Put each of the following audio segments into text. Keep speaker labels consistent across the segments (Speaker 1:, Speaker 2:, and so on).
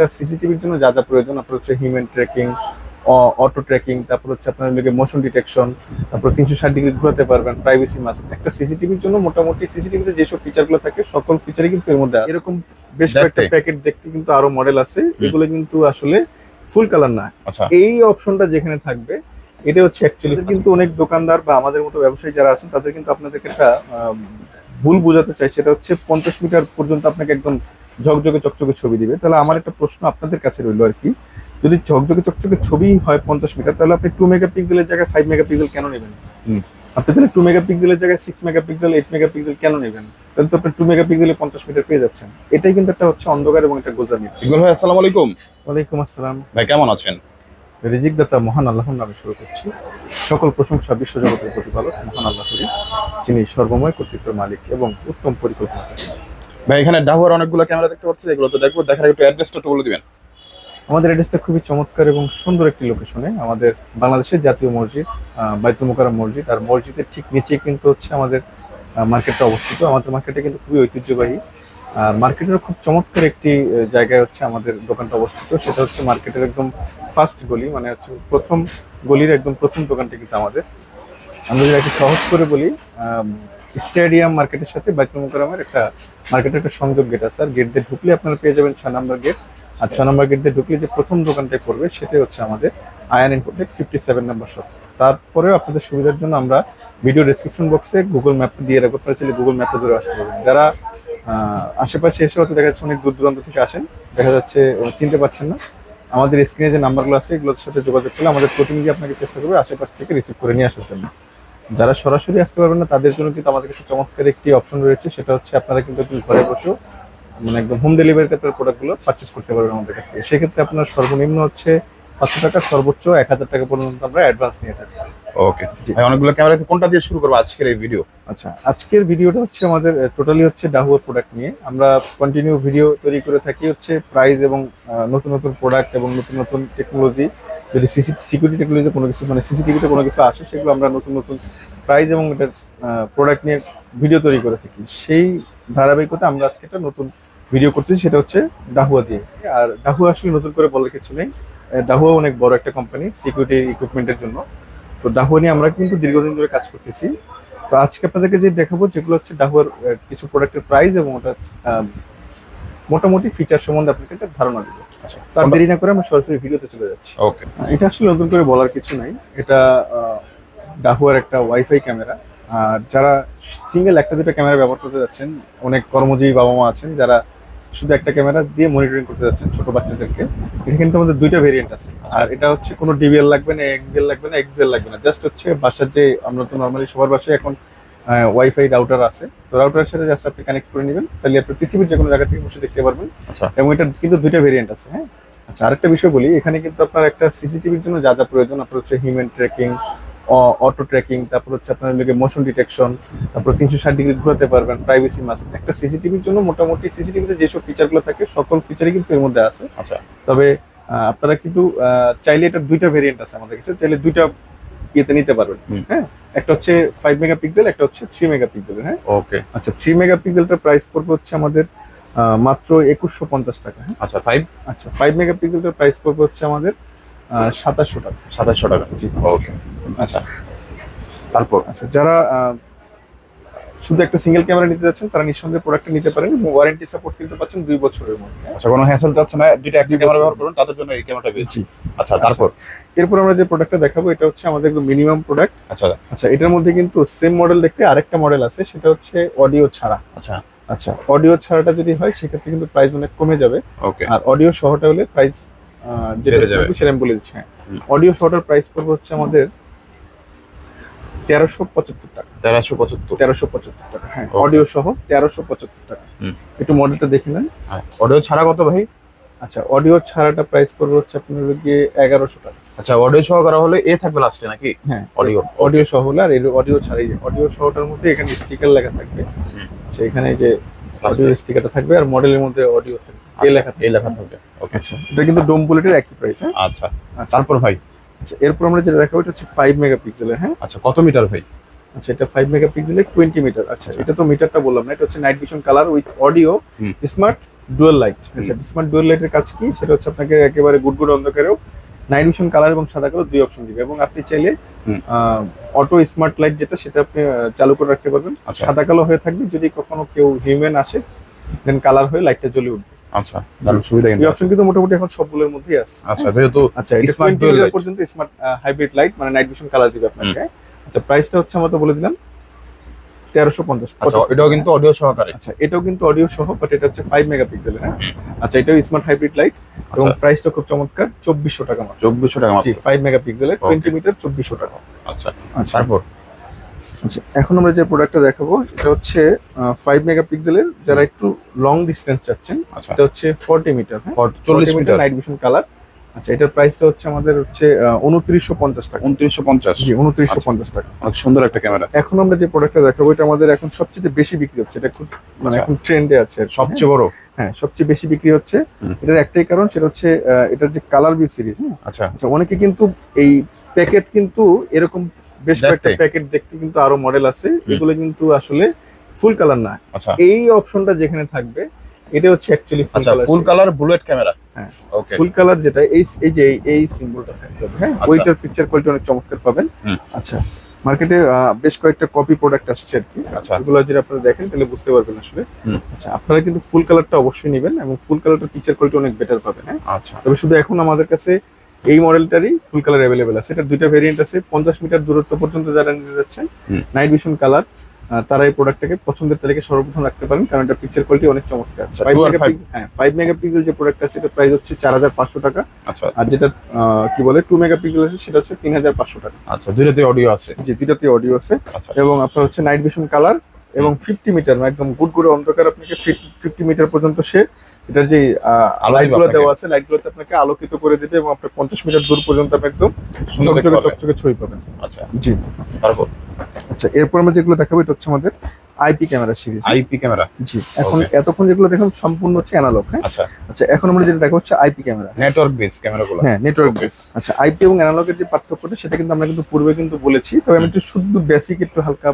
Speaker 1: একটা সিসিটিভির জন্য যা যা প্রয়োজন আপনার হচ্ছে হিউম্যান ট্র্যাকিং অটো ট্র্যাকিং তারপর হচ্ছে আপনার লোকে মোশন ডিটেকশন তারপর তিনশো ষাট ডিগ্রি ঘোরাতে পারবেন প্রাইভেসি মাস্ক একটা সিসিটিভির জন্য মোটামুটি সিসিটিভিতে যেসব ফিচারগুলো থাকে সকল ফিচারই কিন্তু এর মধ্যে এরকম বেশ কয়েকটা প্যাকেট দেখতে কিন্তু আরও মডেল আছে। এগুলো কিন্তু আসলে ফুল কালার না এই অপশনটা যেখানে থাকবে এটা হচ্ছে অ্যাকচুয়ালি কিন্তু অনেক দোকানদার বা আমাদের মতো ব্যবসায়ী যারা আছেন তাদের কিন্তু আপনাদেরকে একটা ভুল বোঝাতে চাই। সেটা হচ্ছে পঞ্চাশ মিটার পর্যন্ত আপনাকে একদম ঝকঝকে চকচকে ছবি দিবে। তাহলে আমার একটা প্রশ্ন আপনাদের কাছে রইল আর কি। যদি ঝকঝকে চকচকে ছবি হয় পঞ্চাশ মিটার তাহলে আপনি টু মেগা পিক্সেলের জায়গায় ফাইভ মেগা পিক্সেল কেন নেবেন?
Speaker 2: হুম।
Speaker 1: আপনি তাহলে টু মেগা পিক্সেলের জায়গায় six megapixel eight megapixel কেন নেবেন? তাহলে তো আপনি টু মেগা পিক্সেলে পঞ্চাশ মিটার পেয়ে যাচ্ছেন। এটাই কিন্তু একটা হচ্ছে অন্ধকার এবং একটা গোজামি।
Speaker 2: ইকবাল ভাই আসসালামু আলাইকুম।
Speaker 1: ওয়ালাইকুম আসসালাম।
Speaker 2: ভাই কেমন আছেন?
Speaker 1: রিজিক দাতা মহান আল্লাহর নামে শুরু করছি। সকল প্রশংসা বিশ্বজগতের প্রতিপালক মহান আল্লাহরই যিনি সর্বময় কর্তৃত্বের মালিক এবং উত্তম পরিকল্পনা
Speaker 2: ভাই, এখানে ডাহুয়ার অনেকগুলো ক্যামেরা দেখতে পাচ্ছি, এগুলো তো দেখব, দেখার একটু অ্যাড্রেসটা একটু বলে দিবেন।
Speaker 1: আমাদের অ্যাড্রেসটা খুবই চমৎকার এবং সুন্দর একটি লোকেশনে আমাদের বাংলাদেশের জাতীয় মসজিদ বাইতুল মোকাররম মসজিদ, আর মসজিদের ঠিক নিচেই কিন্তু হচ্ছে আমাদের মার্কেটটা অবস্থিত। আমাদের মার্কেটটা কিন্তু খুবই ঐতিহ্যবাহী। আর মার্কেটের খুব চমৎকার একটি জায়গায় হচ্ছে আমাদের দোকানটা অবস্থিত। সেটা হচ্ছে মার্কেটের একদম ফার্স্ট গলি মানে হচ্ছে প্রথম গলির একদম প্রথম দোকানটি কিন্তু আমাদের। আমরা যদি একটু সহজ করে বলি স্টেডিয়াম মার্কেটের সাথে বাইতুল মোকাররমের একটা মার্কেটের একটা সংযোগ গেট আছে। আর গেট দিয়ে ঢুকলে আপনারা পেয়ে যাবেন ছয় নম্বর গেট আর ছ নম্বর গেট দিয়ে ঢুকলে যে প্রথম দোকানটায় পড়বে, সেটাই হচ্ছে আমাদের আয়ান ইনপুটের ফিফটি সেভেন নম্বর শপ তারপরেও আপনাদের সুবিধার জন্য আমরা ভিডিও ডেসক্রিপশন বক্সে গুগল ম্যাপ দিয়ে রাখব। আপনারা চাইলে গুগল ম্যাপে ধরে আসতে পারবেন। যারা আশেপাশে এসে হয়তো দেখা যাচ্ছে অনেক দূর দূরান্ত থেকে আসেন, দেখা যাচ্ছে চিনতে পারছেন না। আমাদের স্ক্রিনে যে নাম্বারগুলো আছে, এগুলোর সাথে যোগাযোগ করলে আমাদের প্রতিনিধি আপনাকে চেষ্টা করবে আশেপাশ থেকে রিসিভ করে নিয়ে আসার জন্য। যারা সরাসরি আসতে পারবেন না তাদের জন্য কিন্তু আমাদের কাছে চমৎকার একটি অপশন রয়েছে। সেটা হচ্ছে আপনারা কিন্তু ঘরে বসেও মানে একদম হোম ডেলিভারিতে আপনার প্রোডাক্টগুলো পারচেস করতে পারবেন আমাদের কাছ থেকে। সেক্ষেত্রে আপনার সর্বনিম্ন হচ্ছে পাঁচশো টাকা সর্বোচ্চ এক হাজার টাকা পর্যন্ত আমরা অ্যাডভান্স নিয়ে থাকি।
Speaker 2: ওকে ভাই অনেকগুলো ক্যামেরা কোনটা দিয়ে শুরু করব আজকের এই ভিডিও
Speaker 1: আচ্ছা আজকের ভিডিওটা হচ্ছে আমাদের টোটালি হচ্ছে ডাহুয়ার প্রোডাক্ট নিয়ে। আমরা কন্টিনিউ ভিডিও তৈরি করে থাকি হচ্ছে প্রাইস এবং নতুন নতুন প্রোডাক্ট এবং নতুন নতুন টেকনোলজি যদি সিসি সিকিউরিটি টেকনোলজি কোনো কিছু মানে সিসিটিভিতে কোনো কিছু আসে, সেগুলো আমরা নতুন নতুন প্রাইস এবং এটার প্রোডাক্ট নিয়ে ভিডিও তৈরি করে থাকি। সেই ধারাবাহিকতা আমরা আজকে একটা নতুন ভিডিও করতেছি সেটা হচ্ছে ডাহুয়া দিয়ে। আর ডাহুয়া আসলে নতুন করে বলার কিছু নেই। ডাহুয়া অনেক বড় একটা কোম্পানি সিকিউরিটি ইকুইপমেন্টের জন্য। তো ডাহুয়া নিয়ে আমরা কিন্তু দীর্ঘদিন ধরে কাজ করতেছি। তো আজকে আপনাদেরকে যে দেখাবো, যেগুলো হচ্ছে ডাহুয়ার কিছু প্রোডাক্টের প্রাইস এবং ওটা মোটামুটি ফিচার সম্বন্ধে আপনাকে একটা ধারণা দিব। তার দেরি না করে আমরা সরাসরি ভিডিওতে চলে যাচ্ছি।
Speaker 2: ওকে।
Speaker 1: এটা আসলে নতুন করে বলার কিছু নাই। এটা ডাহুয়ার একটা ওয়াইফাই ক্যামেরা। আর যারা সিঙ্গেল একটা দুটো ক্যামেরা ব্যবহার করতে যাচ্ছেন অনেক কর্মজীবী বাবা মা আছেন যারা শুধু একটা ক্যামেরা দিয়ে মনিটরিং করতে যাচ্ছেন ছোট বাচ্চাদেরকে এটা কিন্তু আমাদের দুইটা ভেরিয়েন্ট আছে। আর এটা হচ্ছে কোনো ডিবিএল লাগবে না এক্সবিএল লাগবে না এক্সবিএল লাগবে না। জাস্ট হচ্ছে বাসার যে আমরা তো নর্মালি সবার বাসায় এখন ওয়াইফাই রাউটার আছে। তো রাউটারের সাথে জাস্ট আপনি কানেক্ট করে নেবেন। তাহলে আপনি পৃথিবীর যে কোনো জায়গা থেকে বসে দেখতে পারবেন।
Speaker 2: আচ্ছা।
Speaker 1: এবং এটা কিন্তু দুইটা ভেরিয়েন্ট আছে হ্যাঁ? আচ্ছা আরেকটা বিষয় বলি এখানে কিন্তু আপনার একটা সিসিটিভির জন্য যা যা প্রয়োজন আপনার হচ্ছে হিউম্যান ট্র্যাকিং অটো ট্র্যাকিং তারপর হচ্ছে আপনার লোকে মোশন ডিটেকশন তারপর তিনশো ষাট ডিগ্রি ঘোরাতে পারবেন প্রাইভেসি মাস্ক একটা সিসিটিভির জন্য মোটামুটি সিসিটিভিতে যেসব ফিচারগুলো থাকে সকল ফিচারই কিন্তু এর মধ্যে আছে।
Speaker 2: আচ্ছা।
Speaker 1: তবে আপনারা কিন্তু চাইলে এটা দুইটা ভেরিয়েন্ট আছে আমাদের কাছে। চাইলে দুইটা ইয়েতে নিতে পারবেন। হ্যাঁ একটা হচ্ছে ফাইভ মেগা পিক্সেল একটা হচ্ছে থ্রি মেগা পিক্সেল হ্যাঁ।
Speaker 2: ওকে
Speaker 1: আচ্ছা থ্রি মেগা পিক্সেলটার প্রাইস পড়বে হচ্ছে আমাদের মাত্র একুশশো পঞ্চাশ টাকা হ্যাঁ।
Speaker 2: আচ্ছা ফাইভ
Speaker 1: আচ্ছা ফাইভ মেগা পিক্সেলটার প্রাইস পড়বে হচ্ছে আমাদের সাতাশশো টাকা।
Speaker 2: সাতাশশো টাকা।
Speaker 1: জি।
Speaker 2: ওকে আচ্ছা। তারপর?
Speaker 1: আচ্ছা যারা শুধু একটা সিঙ্গেল ক্যামেরা নিতে যাচ্ছেন তারা নিঃসন্দেহে প্রোডাক্টটা নিতে পারেন এবং ওয়ারেন্টি সাপোর্ট কিন্তু পাচ্ছেন দুই বছরের মধ্যে।
Speaker 2: আচ্ছা কোনো হ্যাসেল যাচ্ছে না দুইটা একই ক্যামেরা ব্যবহার করুন তাদের জন্য এই ক্যামেরাটা বেশি। আচ্ছা তারপর?
Speaker 1: এরপর আমরা যে প্রোডাক্টটা দেখাবো এটা হচ্ছে আমাদের একদম মিনিমাম প্রোডাক্ট
Speaker 2: আচ্ছা।
Speaker 1: আচ্ছা এটার মধ্যে কিন্তু সেম মডেল দেখতে আরেকটা মডেল আছে সেটা হচ্ছে অডিও ছাড়া।
Speaker 2: আচ্ছা।
Speaker 1: আচ্ছা অডিও ছাড়াটা যদি হয় সেক্ষেত্রে কিন্তু প্রাইস অনেক কমে যাবে।
Speaker 2: ওকে
Speaker 1: আর অডিও সহটা হলে প্রাইস যেটা সেটা আমি বলে দিচ্ছি। অডিও সহটার প্রাইস পড়বে হচ্ছে আমাদের তেরোশো পঁচাত্তর টাকা।
Speaker 2: তেরোশো পঁচাত্তর?
Speaker 1: তেরোশো পঁচাত্তর টাকা হ্যাঁ অডিও সহ তেরোশো পঁচাত্তর টাকা। একটু মডেলটা দেখে নেন।
Speaker 2: হ্যাঁ অডিও ছাড়া কত ভাই?
Speaker 1: আচ্ছা অডিও ছাড়াটা প্রাইস পড়বে হচ্ছে আপনার গিয়ে এগারোশো টাকা।
Speaker 2: আচ্ছা অডিও সহ করা হলে এ থাকবে লাস্টে নাকি?
Speaker 1: হ্যাঁ
Speaker 2: অডিও
Speaker 1: অডিও সহ হলে আর অডিও ছাড়াই অডিও সহটার মধ্যে এখানে স্টিকার লেখা থাকবে। আচ্ছা এখানে যে অডিও স্টিকারটা থাকবে আর মডেলের মধ্যে অডিও থাকবে। এই লেখা থাকবে।
Speaker 2: এই লেখা থাকবে। ওকে
Speaker 1: আচ্ছা এটা কিন্তু ডোম বুলেটের একই প্রাইস হ্যাঁ?
Speaker 2: আচ্ছা।
Speaker 1: আচ্ছা।
Speaker 2: তারপর ভাই?
Speaker 1: আচ্ছা এরপর আমরা যেটা দেখাবো এটা হচ্ছে ফাইভ মেগা পিক্সেলের হ্যাঁ?
Speaker 2: আচ্ছা কত মিটার ভাই?
Speaker 1: আচ্ছা এটা ফাইভ মেগা পিক্সেলের টোয়েন্টি মিটার আচ্ছা। এটা তো মিটারটা বললাম না এটা হচ্ছে night vision colour with audio smart dual light আচ্ছা স্মার্ট ডুয়েল লাইটের কাজ কি? সেটা হচ্ছে আপনাকে একেবারে গুড গুড অন্ধকারেও নাইট ভিশন কালার এবং সাদা কালো দুই অপশন দিবে। এবং আপনি চাইলে। অটো স্মার্ট লাইট যেটা সেটা আপনি চালু করে রাখতে পারবেন।
Speaker 2: আচ্ছা।
Speaker 1: সাদা কালো হয়ে থাকবে যদি কখনো কেউ হিউম্যান আসে দেন কালার হয়ে লাইটটা জ্বলে উঠবে।
Speaker 2: আচ্ছা। দারুণ সুবিধা কিন্তু
Speaker 1: অপশন কিন্তু মোটামুটি এখন সবগুলোর মধ্যেই আছে।
Speaker 2: আচ্ছা যেহেতু
Speaker 1: আচ্ছা এটা
Speaker 2: Smart
Speaker 1: 20
Speaker 2: dual
Speaker 1: মিটার
Speaker 2: light।
Speaker 1: পর্যন্ত স্মার্ট হাইব্রিড লাইট মানে নাইট ভিশন কালার দিবে আপনাকে। আচ্ছা প্রাইসটা হচ্ছে আমরা তো বলে দিলাম তেরোশো পঞ্চাশ
Speaker 2: আচ্ছা এটাও কিন্তু অডিও সহকারে।
Speaker 1: আচ্ছা এটাও কিন্তু অডিও সহ বাট এটা হচ্ছে ফাইভ মেগাপিক্সেলের হ্যাঁ? আচ্ছা এটাও স্মার্ট হাইব্রিড লাইট এবং। প্রাইসটা খুব চমৎকার চব্বিশশো টাকা মাত্র।
Speaker 2: চব্বিশশো টাকা মাত্র।
Speaker 1: ফাইভ মেগাপিক্সেলের. টোয়েন্টি মিটার চব্বিশশো টাকা।
Speaker 2: আচ্ছা
Speaker 1: আচ্ছা।
Speaker 2: তারপর?
Speaker 1: আচ্ছা এখন আমরা যে প্রোডাক্টটা দেখাবো এটা হচ্ছে ফাইভ মেগাপিক্সেলের যারা একটু লং ডিস্টেন্স চাচ্ছেন
Speaker 2: আচ্ছা।
Speaker 1: এটা হচ্ছে ফর্টি মিটার হ্যাঁ?
Speaker 2: চল্লিশ মিটার
Speaker 1: নাইট ভিশন কালার আচ্ছা এটার প্রাইসটা হচ্ছে আমাদের হচ্ছে উনত্রিশশো পঞ্চাশ টাকা।
Speaker 2: উনত্রিশশো পঞ্চাশ।
Speaker 1: জি উনত্রিশশো
Speaker 2: আচ্ছা।
Speaker 1: পঞ্চাশ টাকা।
Speaker 2: অনেক সুন্দর একটা ক্যামেরা
Speaker 1: এখন আমরা যে প্রোডাক্টটা দেখাবো এটা আমাদের এখন সবচেয়ে বেশি বিক্রি হচ্ছে। এটা খুব মানে
Speaker 2: আচ্ছা।
Speaker 1: এখন ট্রেন্ডে আছে
Speaker 2: সবচেয়ে বড়?
Speaker 1: হ্যাঁ সবচেয়ে বেশি বিক্রি হচ্ছে। এটার একটাই কারণ সেটা হচ্ছে এটার যে কালার ভিউ সিরিজ হ্যাঁ?
Speaker 2: আচ্ছা।
Speaker 1: আচ্ছা অনেকে কিন্তু এই প্যাকেট কিন্তু এরকম বেশ কয়েকটা প্যাকেট দেখতে কিন্তু আরও মডেল আছে। এগুলো কিন্তু আসলে ফুল কালার না।
Speaker 2: আচ্ছা।
Speaker 1: এই অপশনটা যেখানে থাকবে এটা হচ্ছে actually full colour
Speaker 2: full colour bullet camera
Speaker 1: হ্যাঁ।
Speaker 2: ওকে
Speaker 1: ফুল কালার যেটা এই এই যে এই- সিম্বলটা থাকতে হবে হ্যাঁ। ওইটার পিকচার কোয়ালিটি অনেক চমৎকার পাবেন। আচ্ছা মার্কেটে বেশ কয়েকটা কপি প্রোডাক্ট আসছে আর কি।
Speaker 2: আচ্ছা।
Speaker 1: এগুলো যদি আপনারা দেখেন তাহলে বুঝতে পারবেন আসলে। আচ্ছা আপনারা কিন্তু ফুল কালারটা অবশ্যই নেবেন এবং ফুল কালারটার পিকচার কোয়ালিটি অনেক বেটার পাবেন হ্যাঁ?
Speaker 2: আচ্ছা।
Speaker 1: তবে শুধু এখন আমাদের কাছে এই মডেলটারই ফুল কালার অ্যাভেলেবেল আছে। এটার দুইটা ভেরিয়েন্ট আছে পঞ্চাশ মিটার দূরত্ব পর্যন্ত যারা নিতে যাচ্ছেন নাইট ভিশন কালার তারা এই প্রোডাক্টটাকে পছন্দের তালিকায় সর্বপ্রথম রাখতে পারেন কারণ এটা পিকচার কোয়ালিটি অনেক চমৎকার।
Speaker 2: আচ্ছা,
Speaker 1: হ্যাঁ ফাইভ মেগাপিক্সেল যে প্রোডাক্ট আছে এটা প্রাইস হচ্ছে চার হাজার পাঁচশো টাকা।
Speaker 2: আচ্ছা।
Speaker 1: আর যেটা কি বলে টু মেগাপিক্সেল আছে সেটা হচ্ছে তিন হাজার পাঁচশো টাকা।
Speaker 2: আচ্ছা দুইটাতে অডিও আছে।
Speaker 1: যে দুইটাতে অডিও আছে।
Speaker 2: আচ্ছা।
Speaker 1: এবং আপনার হচ্ছে নাইট ভিশন কালার এবং ফিফটি মিটার একদম গুড গুড অন্ধকার আপনাকে ফিফটি মিটার পর্যন্ত সে এটার যে লাইটগুলো
Speaker 2: লাইটগুলো
Speaker 1: দেওয়া আছে লাইটগুলোতে আপনাকে আলোকিত করে দিবে এবং আপনি পঞ্চাশ মিটার দূর পর্যন্ত আপনি একদম
Speaker 2: সুন্দর
Speaker 1: চকচকে চকচকে ছবি পাবেন।
Speaker 2: আচ্ছা।
Speaker 1: জি।
Speaker 2: তারপর?
Speaker 1: আচ্ছা এরপর আমরা যেগুলো দেখাবো এটা হচ্ছে আমাদের IP camera series
Speaker 2: IP camera?
Speaker 1: জি এখন এতক্ষণ যেগুলো দেখলাম সম্পূর্ণ হচ্ছে অ্যানালগ হ্যাঁ?
Speaker 2: আচ্ছা।
Speaker 1: আচ্ছা এখন আমরা যেটা দেখো হচ্ছে আইপি ক্যামেরা।
Speaker 2: নেটওয়ার্ক বেস ক্যামেরাগুলো।
Speaker 1: হ্যাঁ নেটওয়ার্ক. বেস আচ্ছা আইপি এবং অ্যানালগের যে পার্থক্যটা সেটা কিন্তু আমরা কিন্তু পূর্বে কিন্তু বলেছি তবে আমি একটু শুদ্ধ বেসিক একটু হালকা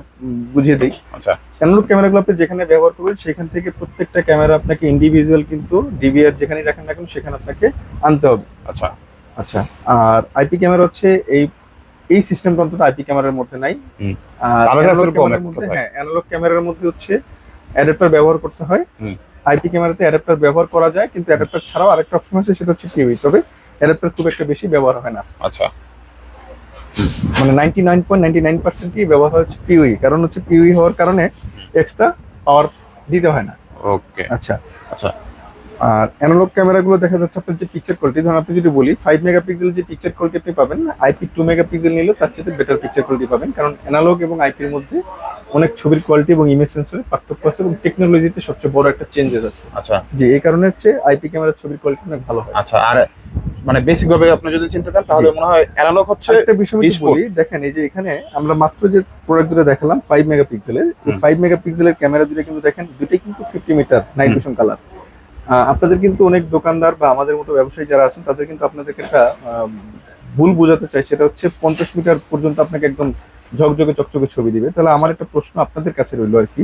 Speaker 1: বুঝিয়ে দিই।
Speaker 2: আচ্ছা।
Speaker 1: অ্যানালগ ক্যামেরাগুলো আপনি যেখানে ব্যবহার করবেন সেখান থেকে প্রত্যেকটা ক্যামেরা আপনাকে ইন্ডিভিজুয়াল কিন্তু ডিভিআর যেখানে রাখেন না কেন সেখানে আপনাকে আনতে হবে।
Speaker 2: আচ্ছা।
Speaker 1: আচ্ছা আর আইপি ক্যামেরা হচ্ছে এই এই সিস্টেমটা অন্তত আইপি ক্যামেরার মধ্যে নাই। আর হ্যাঁ অ্যানালগ ক্যামেরার মধ্যে হচ্ছে অ্যাডাপ্টার ব্যবহার করতে হয়। আইপি ক্যামেরাতে অ্যাডাপ্টার ব্যবহার করা যায় কিন্তু অ্যাডাপ্টার ছাড়াও আরেকটা অপশন আছে সেটা হচ্ছে পিউই তবে অ্যাডাপ্টার খুব একটা বেশি ব্যবহার হয় না।
Speaker 2: আচ্ছা।
Speaker 1: মানে ninety nine point ninety nine পার্সেন্টই ব্যবহার হচ্ছে পিউই কারণ হচ্ছে পিউই হওয়ার কারণে এক্সট্রা পাওয়ার দিতে হয় না।
Speaker 2: ওকে
Speaker 1: আচ্ছা।
Speaker 2: আচ্ছা।
Speaker 1: আর অ্যানালগ ক্যামেরাগুলো দেখা যাচ্ছে আপনার যে পিকচার কোয়ালিটি ধরুন আপনি যদি বলি ফাইভ মেগাপিক্সেল যে পিকচার কোয়ালিটি আপনি পাবেন আইপি টু মেগাপিক্সেল নিলে তার চেয়ে বেটার পিকচার কোয়ালিটি পাবেন। কারণ অ্যানালগ এবং আইপির মধ্যে অনেক ছবির কোয়ালিটি এবং ইমেজ সেন্সরের পার্থক্য আছে এবং টেকনোলজিতে সবচেয়ে বড় একটা চেঞ্জেস আছে।
Speaker 2: আচ্ছা।
Speaker 1: যে এই কারণে হচ্ছে আইপি ক্যামেরার ছবির কোয়ালিটি অনেক ভালো হয়।
Speaker 2: আচ্ছা আর মানে বেসিক ভাবে আপনি যদি চিন্তা করেন তাহলে মনে হয় অ্যানালগ হচ্ছে
Speaker 1: একটা বিষয় আমি বলি দেখেন এই যে এখানে আমরা মাত্র যে প্রোডাক্ট দুটো দেখালাম ফাইভ মেগাপিক্সেলের। ফাইভ মেগাপিক্সেলের ক্যামেরা দুটো কিন্তু দেখেন দুটোই কিন্তু fifty metre night vision colour আপনাদের কিন্তু অনেক দোকানদার বা আমাদের মতো ব্যবসায়ী যারা আছেন, তাদের কিন্তু আপনাদেরকে একটা ভুল বোঝাতে চাই, সেটা হচ্ছে পঞ্চাশ মিটার পর্যন্ত আপনাকে একদম ঝকঝকে চকচকে ছবি দিবে। তাহলে আমার একটা প্রশ্ন আপনাদের কাছে রইল আর কি।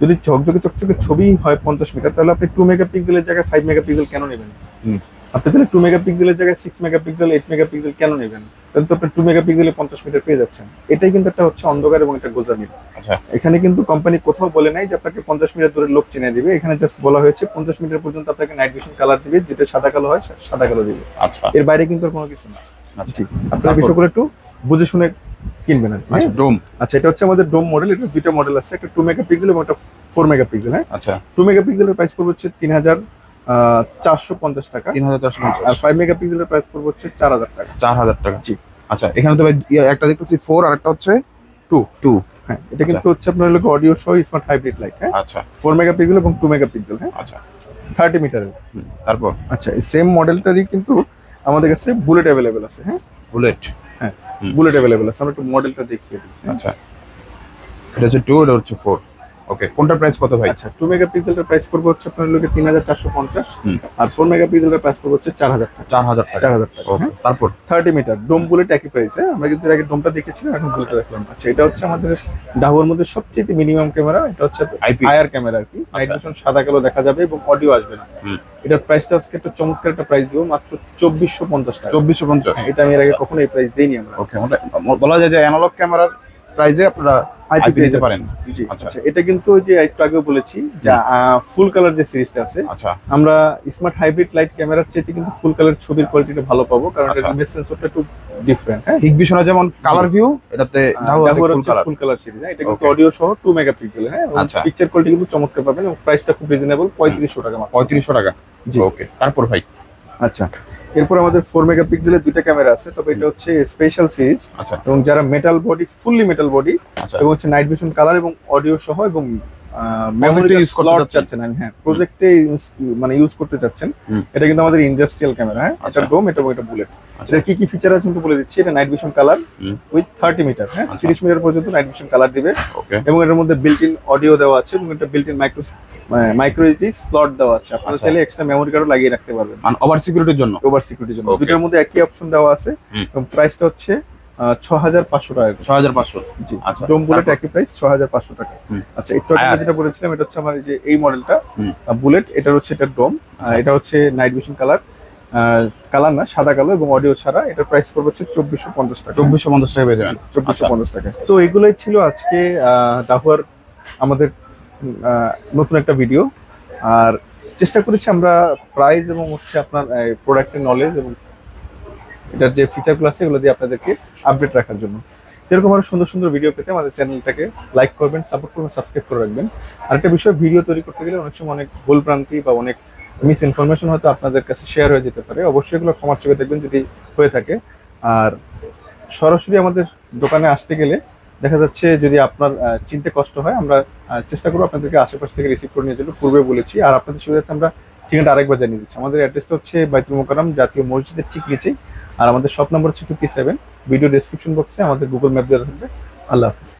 Speaker 1: যদি ঝকঝকে চকচকে ছবি হয় পঞ্চাশ মিটার, তাহলে আপনি টু মেগাপিক্সেলের জায়গায় ফাইভ মেগাপিক্সেল কেন নেবেন। আপনি তাহলে টু মেগাপিক্সেলের জায়গায় সিক্স মেগাপিক্সেল এইট মেগাপিক্সেল কেন নেবেন? তাহলে তো আপনি টু মেগাপিক্সেলে পঞ্চাশ মিটার পেয়ে যাচ্ছেন। এটাই কিন্তু একটা হচ্ছে অন্ধকার এবং একটা গোজামি
Speaker 2: আচ্ছা।
Speaker 1: এখানে কিন্তু কোম্পানি কোথাও বলে নাই যে আপনাকে পঞ্চাশ মিটার দূরের লোক চিনে দিবে। এখানে জাস্ট বলা হয়েছে পঞ্চাশ মিটার পর্যন্ত আপনাকে নাইট ভিশন কালার দিবে যেটা সাদা কালো হয় সাদা কালো দিবে।
Speaker 2: আচ্ছা।
Speaker 1: এর বাইরে কিন্তু আর কোনো কিছু না।
Speaker 2: আচ্ছা।
Speaker 1: জি। আপনার? বিষয়গুলো একটু বুঝে শুনে কিনবেন আর কি,
Speaker 2: আচ্ছা? ডোম
Speaker 1: আচ্ছা এটা হচ্ছে আমাদের ডোম মডেল এটা দুইটা মডেল আছে। একটা টু মেগাপিক্সেল এবং একটা ফোর মেগাপিক্সেল হ্যাঁ?
Speaker 2: আচ্ছা।
Speaker 1: টু মেগাপিক্সেলের প্রাইস পড়বে হচ্ছে তিন হাজার চারশো পঞ্চাশ টাকা।
Speaker 2: তিন হাজার চারশো
Speaker 1: আর
Speaker 2: পঞ্চাশ
Speaker 1: ফাইভ মেগাপিক্সেলের প্রাইস পড়বে হচ্ছে চার হাজার টাকা।
Speaker 2: চার হাজার টাকা।
Speaker 1: জি।
Speaker 2: আচ্ছা এখানে তো ভাই একটা দেখতেছি ফোর আর একটা হচ্ছে
Speaker 1: টু
Speaker 2: টু
Speaker 1: হ্যাঁ এটা কিন্তু হচ্ছে আপনার লোক অডিও সহ স্মার্ট হাইব্রিড লাইট হ্যাঁ?
Speaker 2: আচ্ছা।
Speaker 1: ফোর মেগাপিক্সেল এবং টু মেগাপিক্সেল হ্যাঁ?
Speaker 2: আচ্ছা।
Speaker 1: থার্টি মিটারের
Speaker 2: তারপর?
Speaker 1: আচ্ছা এই সেম মডেলটারই কিন্তু আমাদের কাছে বুলেট অ্যাভেলেবেল আছে হ্যাঁ?
Speaker 2: বুলেট হুম।
Speaker 1: বুলেট অ্যাভেলেবেল আছে। আমরা একটু মডেলটা দেখিয়ে দিই হ্যাঁ?
Speaker 2: আচ্ছা। এটা হচ্ছে টু এটা হচ্ছে ফোর ওকে কোনটার প্রাইস কত ভাই?
Speaker 1: আচ্ছা টু মেগা পিক্সেলটার প্রাইস পড়বে হচ্ছে আপনার লোকে তিন হাজার চারশো পঞ্চাশ। আর ফোর মেগা পিক্সেলটার প্রাইস পড়বে হচ্ছে চার হাজার টাকা।
Speaker 2: চার হাজার টাকা।
Speaker 1: চার হাজার টাকা
Speaker 2: ওকে তারপর?
Speaker 1: থার্টি মিটার ডোম বুলেট একই প্রাইসে আমরা কিন্তু আগে ডোমটা দেখেছিলাম এখন বুলেটটা দেখলাম। আচ্ছা এটা হচ্ছে আমাদের ডাহুয়ার মধ্যে সবচেয়ে মিনিমাম ক্যামেরা এটা হচ্ছে আয়ার ক্যামেরা আর কি। নাইট ভিশন সাদা কালো দেখা যাবে এবং অডিও আসবে না। এটার প্রাইসটা আজকে একটা চমৎকার একটা প্রাইস দিব মাত্র চব্বিশশো পঞ্চাশ টাকা।
Speaker 2: চব্বিশশো পঞ্চাশ।
Speaker 1: হ্যাঁ, এটা আমি এর আগে কখনো এই প্রাইস দিইনি আমরা।
Speaker 2: ওকে বলা যায় যে অ্যানালগ ক্যামেরার প্রাইজে আপনারা
Speaker 1: IP
Speaker 2: নিতে পারেন। আচ্ছা।
Speaker 1: আচ্ছা এটা কিন্তু যে একটু আগেও বলেছি যে ফুল কালার যে সিরিজটা আছে
Speaker 2: আচ্ছা।
Speaker 1: আমরা স্মার্ট হাইব্রিড লাইট ক্যামেরার চাইতে কিন্তু ফুল কালার ছবির কোয়ালিটিটা ভালো পাবো কারণ
Speaker 2: আচ্ছা।
Speaker 1: এটা ইমেজ সেন্সরটা একটু ডিফারেন্ট হ্যাঁ?
Speaker 2: হিগবিশনে যেমন কালার ভিউ এটাতে full colour
Speaker 1: full colour series হ্যাঁ? এটা কিন্তু অডিও সহ টু মেগাপিক্সেল হ্যাঁ?
Speaker 2: আচ্ছা।
Speaker 1: পিকচার কোয়ালিটি কিন্তু চমৎকার পাবেন এবং প্রাইসটা খুব রিজনেবল পঁয়ত্রিশশো টাকা মাত্র।
Speaker 2: পঁয়ত্রিশশো টাকা।
Speaker 1: জি।
Speaker 2: ওকে তারপর ভাই?
Speaker 1: আচ্ছা। এরপর আমাদের ফোর মেগাপিক্সেলের দুইটা ক্যামেরা আছে তবে এটা হচ্ছে স্পেশাল সিরিজ
Speaker 2: আচ্ছা।
Speaker 1: এবং যারা metal body fully metal body এবং হচ্ছে নাইট ভিশন কালার এবং অডিও সহ এবং মেমোরি
Speaker 2: Project এ use করতে চাচ্ছেন।
Speaker 1: আমি হ্যাঁ। প্রজেক্টে মানে ইউজ করতে চাচ্ছেন। এটা কিন্তু আমাদের ইন্ডাস্ট্রিয়াল ক্যামেরা হ্যাঁ।
Speaker 2: আচ্ছা।
Speaker 1: এটা ডোম এটা এটা বুলেট
Speaker 2: আচ্ছা।
Speaker 1: এটা কি কি ফিচার আছে আমি একটু বলে দিচ্ছি। এটা night vision colour with thirty metre হ্যাঁ।
Speaker 2: আচ্ছা।
Speaker 1: তিরিশ মিটার পর্যন্ত নাইট ভিশন কালার দিবে। এবং এটার মধ্যে বিল্ট ইন অডিও দেওয়া আছে এবং এটা built in micro micro slot দেওয়া আছে। আপনারা
Speaker 2: আচ্ছা।
Speaker 1: চাইলে এক্সট্রা মেমোরি কার্ডও লাগিয়ে রাখতে পারবেন।
Speaker 2: মানে ওভার সিকিউরিটির জন্য?
Speaker 1: ওভার সিকিউরিটির জন্য. দুটোর মধ্যে একই অপশন দেওয়া আছে। এবং প্রাইসটা হচ্ছে ছ হাজার পাঁচশো টাকা করে।
Speaker 2: ছয় হাজার পাঁচশো।
Speaker 1: জি
Speaker 2: আচ্ছা,
Speaker 1: ডোম বুলেট একই প্রাইস ছ হাজার পাঁচশো টাকা। আচ্ছা একটু আগে যেটা বলেছিলাম এটা হচ্ছে আমার যে এই মডেলটা বুলেট এটা হচ্ছে এটা ডোম
Speaker 2: আচ্ছা।
Speaker 1: এটা হচ্ছে নাইট ভিশন কালার কালার না সাদা কালো এবং অডিও ছাড়া প্রাইস পড়বে হচ্ছে চব্বিশশো পঞ্চাশ টাকা।
Speaker 2: চব্বিশশো পঞ্চাশ টাকা পেয়ে যাবেন
Speaker 1: চব্বিশশো
Speaker 2: আচ্ছা।
Speaker 1: পঞ্চাশ টাকা। তো এগুলোই ছিল আজকে দাহুয়ার আমাদের নতুন একটা ভিডিও আর চেষ্টা করেছি আমরা প্রাইস এবং হচ্ছে আপনার প্রোডাক্টের নলেজ এবং এটার যে ফিচারগুলো আছে, এগুলো দিয়ে আপনাদেরকে আপডেট রাখার জন্য। এরকম আরও সুন্দর সুন্দর ভিডিও পেতে আমাদের চ্যানেলটাকে লাইক করবেন সাপোর্ট করবেন সাবস্ক্রাইব করে রাখবেন। আর একটা বিষয় ভিডিও তৈরি করতে গেলে অনেক সময় অনেক ভুল ভ্রান্তি বা অনেক মিস ইনফরমেশন হয়তো আপনাদের কাছে শেয়ার হয়ে যেতে পারে। অবশ্যই এগুলো ক্ষমার চোখে দেখবেন যদি হয়ে থাকে। আর সরাসরি আমাদের দোকানে আসতে গেলে দেখা যাচ্ছে যদি আপনার চিনতে কষ্ট হয়, আমরা চেষ্টা করব আপনাদেরকে আশেপাশ থেকে রিসিভ করে নিয়ে যাব পূর্বে বলেছি, আর আপনাদের সুবিধার্থে আমরা ঠিকানাটা আরেকবার জানিয়ে দিচ্ছি। আমাদের অ্যাড্রেসটা হচ্ছে বাইতুল মোকারম জাতীয় মসজিদের ঠিক নিচেই। আর আমাদের শপ নম্বর হচ্ছে ফিফটি সেভেন ভিডিও ডিসক্রিপশন বক্সে আমাদের গুগল ম্যাপ দেওয়া থাকবে। আল্লাহ হাফিজ।